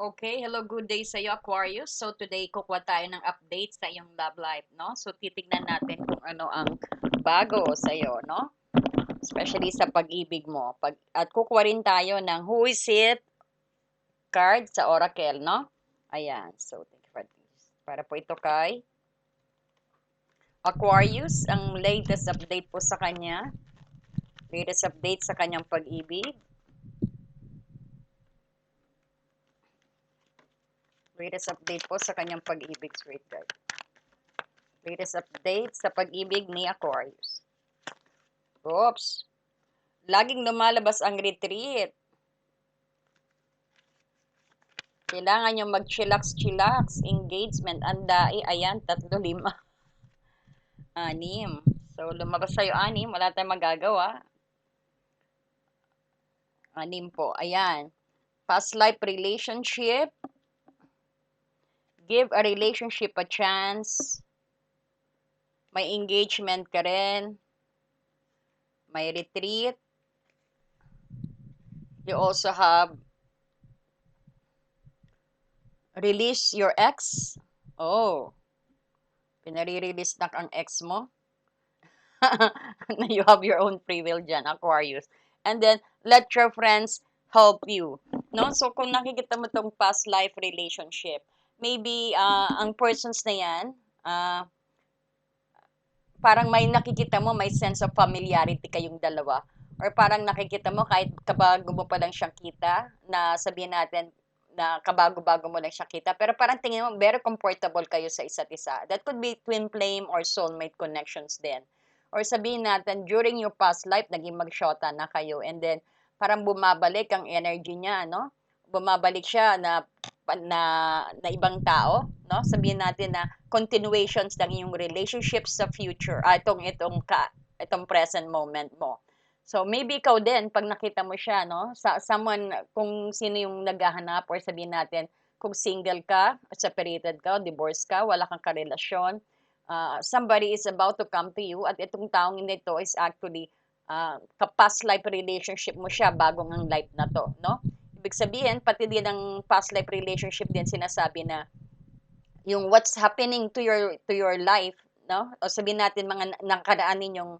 Okay, hello, good day sa iyo, Aquarius. So today, kukuha tayo ng update sa iyong love life, no? So titignan natin kung ano ang bago sa iyo, no? Especially sa pag-ibig mo. Pag, at kukuha rin tayo ng Who is it card sa Oracle, no? Ayan. So, thank you for this. Para po ito kay Aquarius, ang latest update po sa kanya. Latest update sa kanyang pag-ibig. Latest update po sa kanyang pag-ibig, sweet guy. Latest update sa pag-ibig ni Aquarius. Oops. Laging lumalabas ang retreat. Kailangan nyo mag-chillax-chillax. Engagement. Andai. Ayan. Tatlo, lima. Anim. So, lumabas sa'yo anim. Wala tayong magagawa. Anim po. Ayan. Past life relationship give a relationship a chance. May engagement ka rin. May retreat. You also have release your ex. Oh. Pinare-release na ang ex mo. you have your own free will dyan, Aquarius. And then, let your friends help you. No? So, kung nakikita mo tong past life relationship, maybe uh, ang persons na yan, uh, parang may nakikita mo, may sense of familiarity kayong dalawa. Or parang nakikita mo, kahit kabago mo pa lang siyang kita, na sabihin natin, na kabago-bago mo lang siya kita, pero parang tingin mo, very comfortable kayo sa isa't isa. That could be twin flame or soulmate connections din. Or sabihin natin, during your past life, naging magshota na kayo, and then, parang bumabalik ang energy niya, no? Bumabalik siya na na, na ibang tao, no? Sabihin natin na continuations ng iyong relationship sa future, ah, itong, itong, ka, itong present moment mo. So, maybe ikaw din, pag nakita mo siya, no? Sa, someone, kung sino yung naghahanap or sabihin natin, kung single ka, separated ka, divorced ka, wala kang karelasyon, uh, somebody is about to come to you at itong taong nito is actually uh, ka-past life relationship mo siya bagong ang life na to, no? Ibig sabihin, pati din ng past life relationship din sinasabi na yung what's happening to your to your life, no? O sabihin natin mga nakaraan ninyong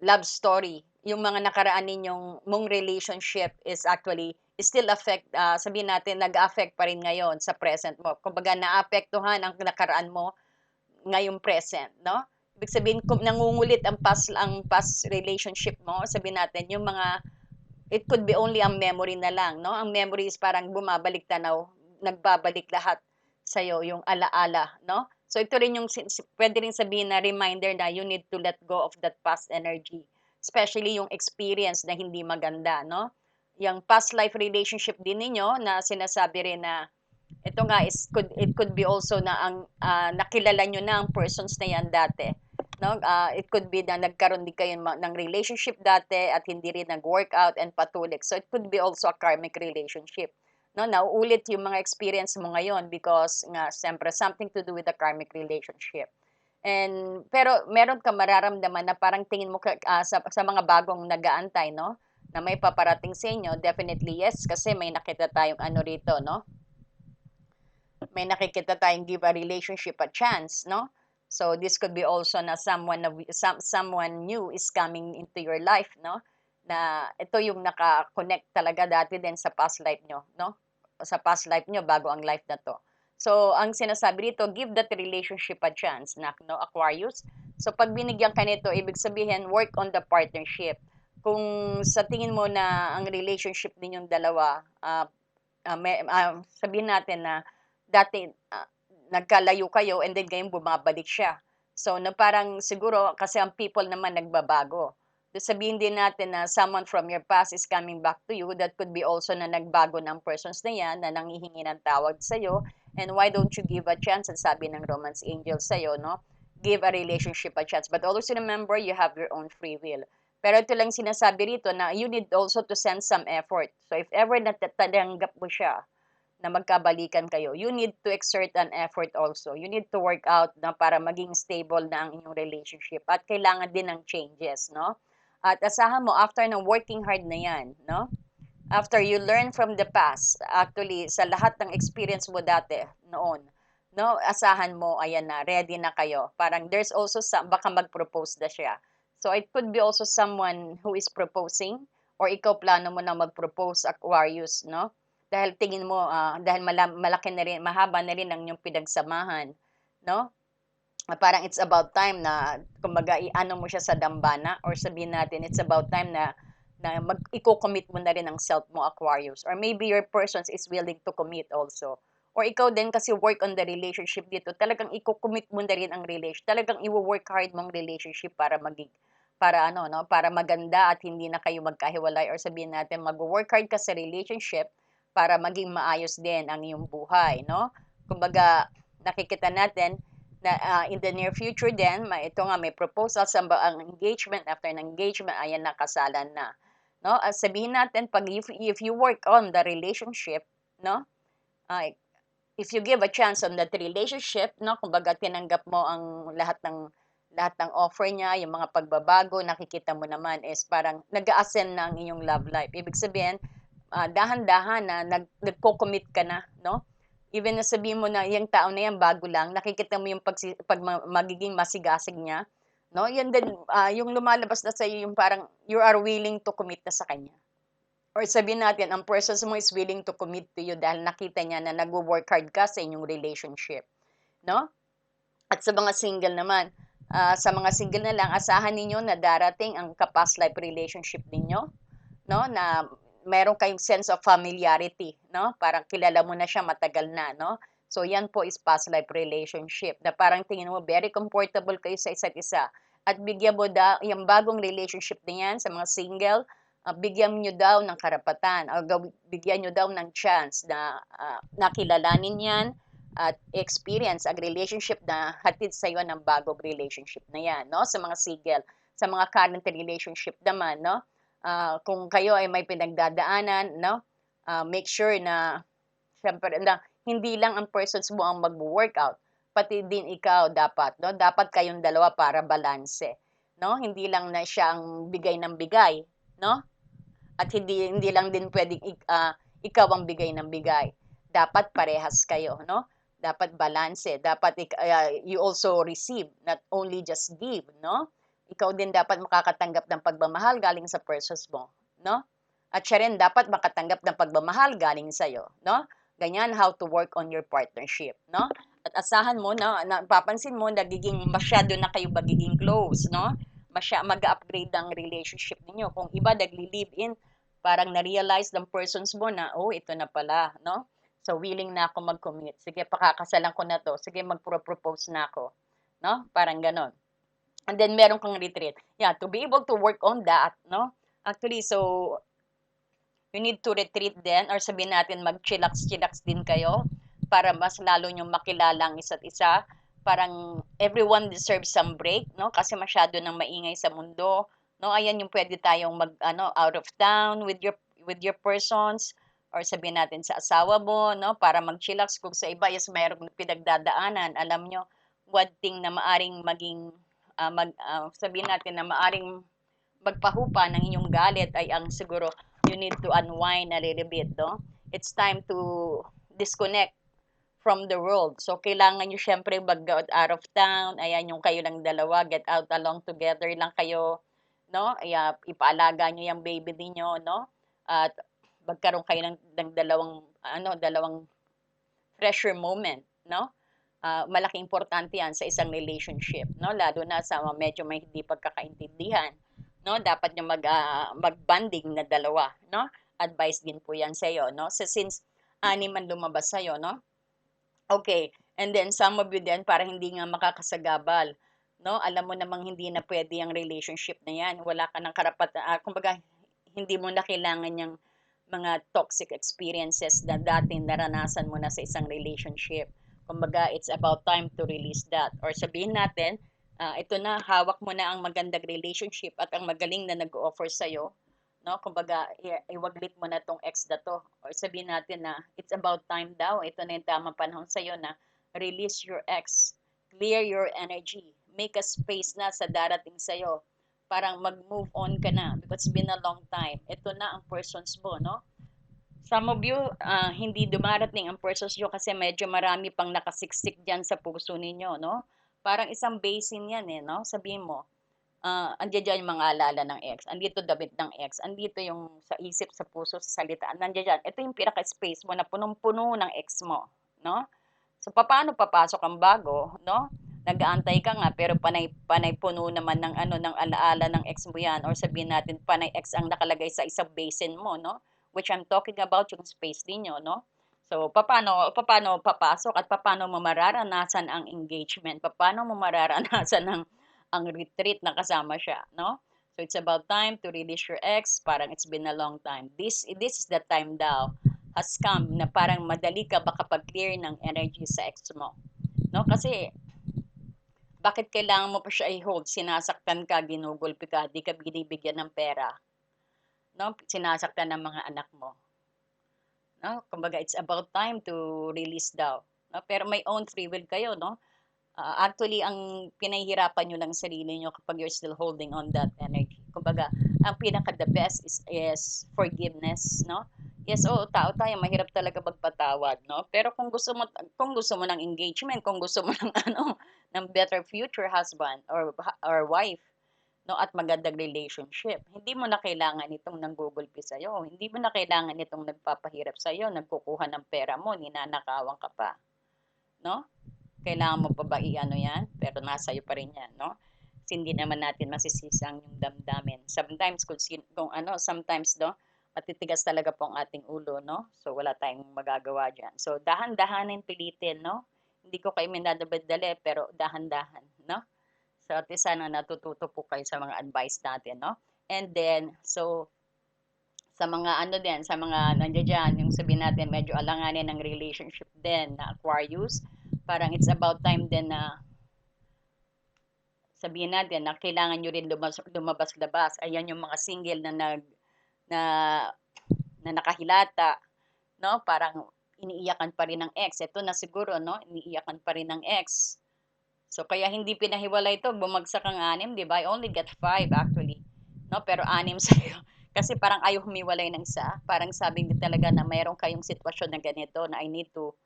love story, yung mga nakaraan ninyong mong relationship is actually still affect uh, sabihin natin nag-affect pa rin ngayon sa present mo. Kumbaga naapektuhan ang nakaraan mo ngayong present, no? Ibig sabihin kung nangungulit ang past ang past relationship mo, sabihin natin yung mga it could be only ang memory na lang, no? Ang memory is parang bumabalik tanaw, nagbabalik lahat sa iyo yung alaala, no? So ito rin yung pwede rin sabihin na reminder na you need to let go of that past energy, especially yung experience na hindi maganda, no? Yung past life relationship din ninyo na sinasabi rin na ito nga is could it could be also na ang uh, nakilala nyo na ang persons na yan dati no? Uh, it could be na nagkaroon din kayo ng relationship dati at hindi rin nag-work out and patulik so it could be also a karmic relationship no? Nauulit yung mga experience mo ngayon because nga siyempre something to do with the karmic relationship. And pero meron ka mararamdaman na parang tingin mo uh, sa, sa mga bagong nagaantay no? Na may paparating sa inyo definitely yes kasi may nakita tayong ano rito no? May nakikita tayong give a relationship a chance no So this could be also na someone na some, someone new is coming into your life, no? Na ito yung naka-connect talaga dati din sa past life nyo, no? Sa past life nyo bago ang life na to. So ang sinasabi dito, give that relationship a chance, na, no? Aquarius. So pag binigyan ka nito, ibig sabihin work on the partnership. Kung sa tingin mo na ang relationship ninyong dalawa, uh, uh, may, uh, sabihin natin na dati uh, nagkalayo kayo and then ngayon bumabalik siya. So, na parang siguro kasi ang people naman nagbabago. So, sabihin din natin na someone from your past is coming back to you. That could be also na nagbago ng persons na yan na nangihingi ng tawag sa'yo. And why don't you give a chance? Ang sabi ng romance angel sa'yo, no? Give a relationship a chance. But always remember, you have your own free will. Pero ito lang sinasabi rito na you need also to send some effort. So if ever natatanggap mo siya, na magkabalikan kayo, you need to exert an effort also. You need to work out na para maging stable na ang inyong relationship at kailangan din ng changes, no? At asahan mo after ng working hard na 'yan, no? after you learn from the past, actually, sa lahat ng experience mo dati, noon, no, asahan mo, ayan na, ready na kayo. Parang there's also some, baka mag-propose na siya. So, it could be also someone who is proposing or ikaw plano mo na mag-propose, Aquarius, no? Dahil tingin mo, ah, dahil mala- malaki na rin, mahaba na rin ang inyong pinagsamahan, no? Ah, parang it's about time na, kumbaga, i-ano mo siya sa dambana or sabihin natin, it's about time na na mag i-co-commit mo na rin ang self mo, Aquarius. Or maybe your person is willing to commit also. Or ikaw din kasi work on the relationship dito, talagang i-co-commit mo na rin ang relation. Talagang i-work hard mong relationship para maging para ano no, para maganda at hindi na kayo magkahiwalay or sabihin natin mag-work hard ka sa relationship para maging maayos din ang iyong buhay, no? Kumbaga nakikita natin na uh, in the near future din, ito nga may proposal sa ang engagement after ng engagement ayan nakasalan na no? Uh, sabihin natin pag if, if you work on the relationship, no? Uh, if you give a chance on that relationship, no? Kumbaga tinanggap mo ang lahat ng lahat ng offer niya, yung mga pagbabago, nakikita mo naman is parang nag-ascend na ang iyong love life. Ibig sabihin, uh, dahan-dahan na nag, nagko-commit ka na, no? Even na sabihin mo na yung tao na yan bago lang, nakikita mo yung pag, pag magiging masigasig niya, No? Yan din, uh, yung lumalabas na sa iyo yung parang you are willing to commit na sa kanya. Or sabihin natin, ang person mo is willing to commit to you dahil nakita niya na nag-work hard ka sa inyong relationship. No? At sa mga single naman, uh, sa mga single na lang, asahan ninyo na darating ang kapast life relationship ninyo. No? Na meron kayong sense of familiarity. No? Parang kilala mo na siya matagal na. No? So, yan po is past life relationship na parang tingin mo very comfortable kayo sa isa't isa. At bigyan mo daw, yung bagong relationship na yan sa mga single, uh, bigyan nyo daw ng karapatan o bigyan nyo daw ng chance na uh, nakilalanin yan at experience ang relationship na hatid sa iyo ng bagong relationship na yan, no? Sa mga single, sa mga current relationship naman, no? Uh, kung kayo ay may pinagdadaanan, no? Uh, make sure na syempre na hindi lang ang persons mo ang mag-workout, pati din ikaw dapat, no? Dapat kayong dalawa para balanse, no? Hindi lang na siya ang bigay ng bigay, no? At hindi hindi lang din pwedeng uh, ikaw ang bigay ng bigay. Dapat parehas kayo, no? Dapat balanse, dapat uh, you also receive, not only just give, no? Ikaw din dapat makakatanggap ng pagmamahal galing sa persons mo, no? At siya rin dapat makatanggap ng pagmamahal galing sa iyo, no? Ganyan, how to work on your partnership, no? At asahan mo na, napapansin mo, nagiging masyado na kayo magiging close, no? Masya, mag-upgrade ang relationship niyo Kung iba nagli-live-in, parang na-realize ng persons mo na, oh, ito na pala, no? So, willing na ako mag-commit. Sige, pakakasalan ko na to. Sige, mag-propose na ako. No? Parang ganon. And then, meron kang retreat. Yeah, to be able to work on that, no? Actually, so, you need to retreat din or sabihin natin mag-chillax-chillax din kayo para mas lalo nyo makilala ang isa't isa. Parang everyone deserves some break, no? Kasi masyado nang maingay sa mundo. No, ayan yung pwede tayong mag ano out of town with your with your persons or sabihin natin sa asawa mo, no, para mag-chillax kung sa iba is mayroong pinagdadaanan. Alam nyo, one thing na maaring maging uh, mag uh, sabihin natin na maaring magpahupa ng inyong galit ay ang siguro you need to unwind a little bit, no? It's time to disconnect from the world. So, kailangan nyo syempre mag-out out of town. Ayan, yung kayo lang dalawa, get out along together lang kayo, no? Ay, ipaalaga nyo yung baby niyo no? At magkaroon kayo ng, ng dalawang, ano, dalawang pressure moment, no? Uh, malaki importante yan sa isang relationship, no? Lalo na sa medyo may hindi pagkakaintindihan no? Dapat niyo mag uh, mag-bonding na dalawa, no? Advice din po 'yan sa iyo, no? So since ani man lumabas sa no? Okay. And then some of you din para hindi nga makakasagabal, no? Alam mo namang hindi na pwede ang relationship na 'yan. Wala ka ng karapatan, uh, kumbaga hindi mo na kailangan yung mga toxic experiences na dati naranasan mo na sa isang relationship. Kumbaga, it's about time to release that. Or sabihin natin, uh, ito na, hawak mo na ang magandang relationship at ang magaling na nag-offer sa'yo, no? Kumbaga, iwaglit mo na tong ex na to. Or sabihin natin na, it's about time daw. Ito na yung tamang panahon sa'yo na release your ex. Clear your energy. Make a space na sa darating sa'yo. Parang mag-move on ka na because it's been a long time. Ito na ang persons mo, no? Some of you, ah, hindi dumarating ang persons niyo kasi medyo marami pang nakasiksik diyan sa puso ninyo, 'no? Parang isang basin 'yan, eh, 'no? Sabihin mo, ah, andiya diyan yung mga alala ng ex, andito damit ng ex, andito yung sa isip, sa puso, sa salita, nandiya diyan. Ito yung pinaka-space mo na punong-puno ng ex mo, 'no? So, papaano papasok ang bago, 'no? Nag-aantay ka nga pero panay panay puno naman ng ano, ng alaala ng ex mo 'yan or sabihin natin panay ex ang nakalagay sa isang basin mo, 'no? Which I'm talking about yung space ninyo, 'no? So, papaano papaano papasok at papaano mo mararanasan ang engagement, papaano mo mararanasan ang ang retreat na kasama siya, 'no? So, it's about time to release your ex, parang it's been a long time. This this is the time daw has come na parang madali ka makapag-clear ng energy sa ex mo, 'no? Kasi bakit kailangan mo pa siya i-hold? Sinasaktan ka, ginugulpi ka, di ka binibigyan ng pera, 'no? Sinasaktan ng mga anak mo. 'No? Kumbaga it's about time to release daw, 'no? Pero may own free will kayo, 'no? Ah, actually ang pinahihirapan niyo lang sarili niyo kapag you're still holding on that energy. Kumbaga, ang pinaka the best is is forgiveness, 'no? Yes, oo, tao tayo, mahirap talaga magpatawad, 'no? Pero kung gusto mo kung gusto mo ng engagement, kung gusto mo ng ano, ng better future husband or or wife, 'no, at magandang relationship, hindi mo na kailangan itong nanggugulpi sa'yo, hindi mo na kailangan itong nagpapahirap sa'yo, nagkukuha ng pera mo, ninanakawan ka pa, 'no? Kailangan mo pa ba i-ano 'yan? Pero nasa iyo pa rin 'yan, 'no? Hindi naman natin masisisi ang yung damdamin. Sometimes kung kung ano, sometimes 'no, matitigas talaga po ang ating ulo, no? So, wala tayong magagawa diyan. So, dahan-dahanin pilitin, 'no? Hindi ko kayo minadadali pero dahan-dahan, 'no? So, at least sana natututo po kayo sa mga advice natin, no? And then, so, sa mga ano din, sa mga nandiyan diyan, yung sabihin natin medyo alanganin ng relationship din na Aquarius, parang it's about time din na sabihin natin na kailangan nyo rin lumabas-labas. Ayan yung mga single na nag na na nakahilata, no? Parang iniiyakan pa rin ng ex. Ito na siguro, no? Iniiyakan pa rin ng ex. So, kaya hindi pinahiwalay ito. Bumagsak ang anim, di ba? I only get five actually. No? Pero anim sa'yo. Kasi parang ayaw humiwalay ng isa. Parang sabi niya talaga na mayroon kayong sitwasyon na ganito na I need to,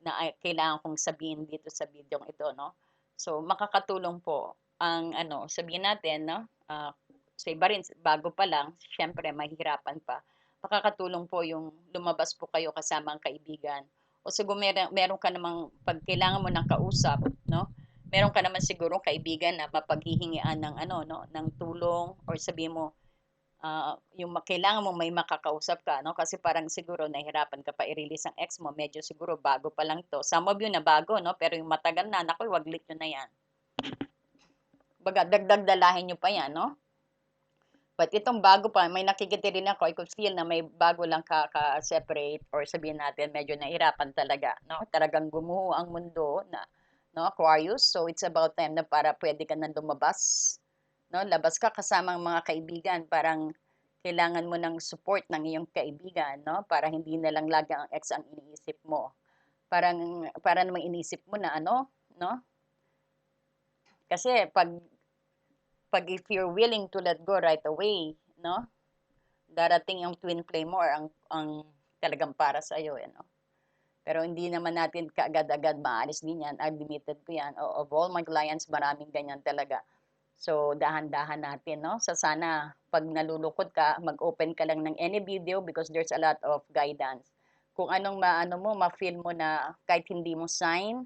na kailangan kong sabihin dito sa video ito, no? So, makakatulong po ang ano, sabihin natin, no? Uh, sa iba rin, bago pa lang, syempre, mahirapan pa. Makakatulong po yung lumabas po kayo kasama ang kaibigan. O siguro meron, meron ka namang, pag kailangan mo ng kausap, no? Meron ka naman siguro kaibigan na mapaghihingian ng ano, no? Ng tulong or sabihin mo, uh, yung kailangan mo may makakausap ka, no? Kasi parang siguro nahihirapan ka pa i-release ang ex mo, medyo siguro bago pa lang to. Some of you na bago, no? Pero yung matagal na, naku, waglit nyo na yan. Baga, dagdag dalahin nyo pa yan, no? But itong bago pa, may nakikita rin ako, I could feel na may bago lang ka-separate ka or sabihin natin medyo nahirapan talaga, no? Talagang gumuho ang mundo na, no, Aquarius. So it's about time na para pwede ka na lumabas, no? Labas ka kasama ang mga kaibigan, parang kailangan mo ng support ng iyong kaibigan, no? Para hindi na lang lagi ang ex ang iniisip mo. Parang, para namang iniisip mo na ano, no? Kasi pag pag if you're willing to let go right away, no? Darating yung twin flame mo or ang, ang talagang para sa iyo, eh, no? Pero hindi naman natin kaagad-agad maalis din yan. Admitted ko yan. O, of all my clients, maraming ganyan talaga. So, dahan-dahan natin, no? Sa sana, pag nalulukod ka, mag-open ka lang ng any video because there's a lot of guidance. Kung anong maano mo, ma-feel mo na kahit hindi mo sign,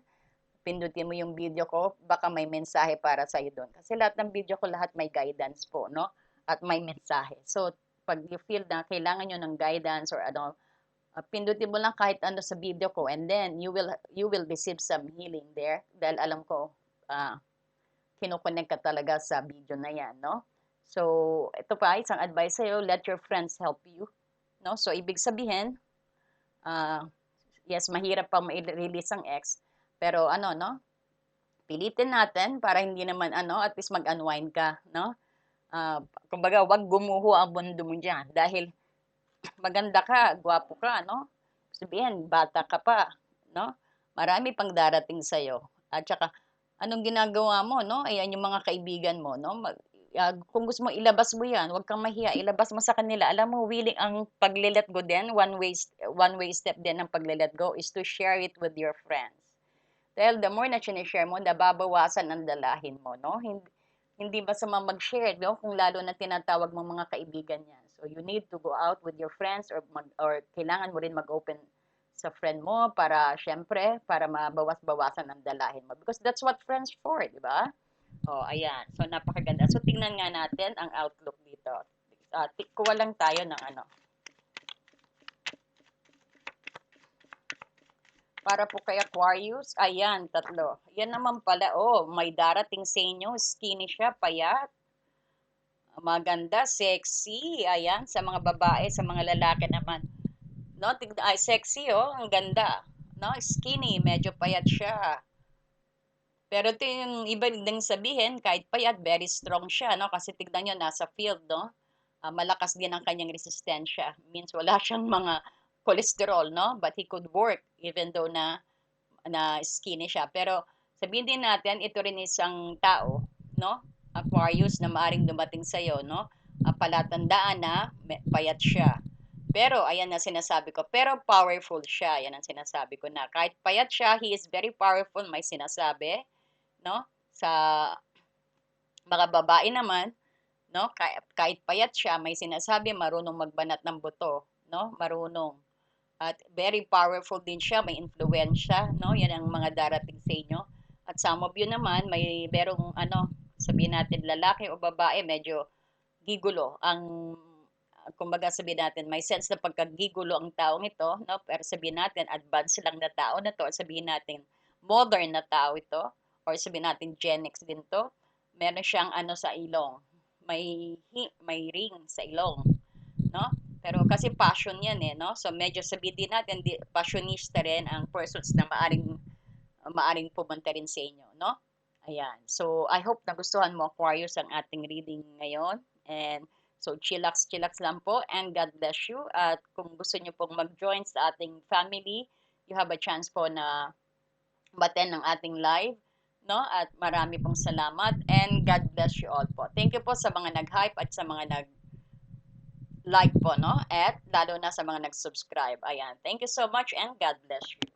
pindutin mo yung video ko, baka may mensahe para sa iyo doon. Kasi lahat ng video ko, lahat may guidance po, no? At may mensahe. So, pag you feel na kailangan nyo ng guidance or ano, pindutin mo lang kahit ano sa video ko and then you will you will receive some healing there dahil alam ko uh, kinoconnect ka talaga sa video na yan, no? So, ito pa, isang advice sa'yo, let your friends help you, no? So, ibig sabihin, uh, yes, mahirap pa ma-release ang ex, pero ano, no? Pilitin natin para hindi naman ano, at least mag-unwind ka, no? Uh, kumbaga, wag gumuho ang mundo mo dyan. Dahil maganda ka, gwapo ka, no? Sabihin, bata ka pa, no? Marami pang darating sa'yo. At saka, anong ginagawa mo, no? Ayan yung mga kaibigan mo, no? Mag, ah, kung gusto mo ilabas mo 'yan, huwag kang mahiya, ilabas mo sa kanila. Alam mo willing ang pagle-let go din, one way one way step din ng pagle-let go is to share it with your friends. Dahil the more na shine-share mo, nababawasan ang dalahin mo, 'no? Hin hindi masama mag-share, 'no, kung lalo na tinatawag mong mga kaibigan 'yan. So, you need to go out with your friends or mag or kailangan mo rin mag-open sa friend mo para siyempre, para mabawas-bawasan ang dalahin mo because that's what friends for, 'di ba? Oh, ayan. So, napakaganda. So, tingnan nga natin ang outlook dito. Ah, ti kuha lang tayo ng ano Para po kay Aquarius, ayan, tatlo. Yan naman pala, oh, may darating sa inyo, skinny siya, payat. Maganda, sexy, ayan, sa mga babae, sa mga lalaki naman. No, ay, sexy, oh, ang ganda. No, skinny, medyo payat siya. Pero ito yung iba ding sabihin, kahit payat, very strong siya, no? Kasi tignan nyo, nasa field, no? Ah, malakas din ang kanyang resistensya. Means wala siyang mga cholesterol, no? But he could work even though na na skinny siya. Pero sabihin din natin, ito rin isang tao, no? Aquarius na maaring dumating sa iyo, no? Ah, palatandaan na payat siya. Pero ayan na sinasabi ko, pero powerful siya. Yan ang sinasabi ko na kahit payat siya, he is very powerful, may sinasabi, no? Sa mga babae naman, no? Kahit, kahit payat siya, may sinasabi, marunong magbanat ng buto, no? Marunong. At very powerful din siya, may influensya, no? Yan ang mga darating sa inyo. At some of you naman, may merong ano, sabihin natin lalaki o babae, medyo gigulo ang kumbaga sabihin natin may sense na pagkagigulo ang taong ito, no? Pero sabihin natin advanced lang na tao na to, sabihin natin modern na tao ito, or sabihin natin Gen X din to. Meron siyang ano sa ilong, may may ring sa ilong, no? Pero kasi passion yan eh, no? So medyo sabihin din natin, di, passionista rin ang persons na maaring maaring pumunta rin sa inyo, no? Ayan. So, I hope nagustuhan mo, Aquarius, ang ating reading ngayon. And so, chillax, chillax lang po. And God bless you. At kung gusto nyo pong mag-join sa ating family, you have a chance po na baten ng ating live. No? At marami pong salamat. And God bless you all po. Thank you po sa mga nag-hype at sa mga nag like po, no? At lalo na sa mga nag-subscribe. Ayan. Thank you so much and God bless you.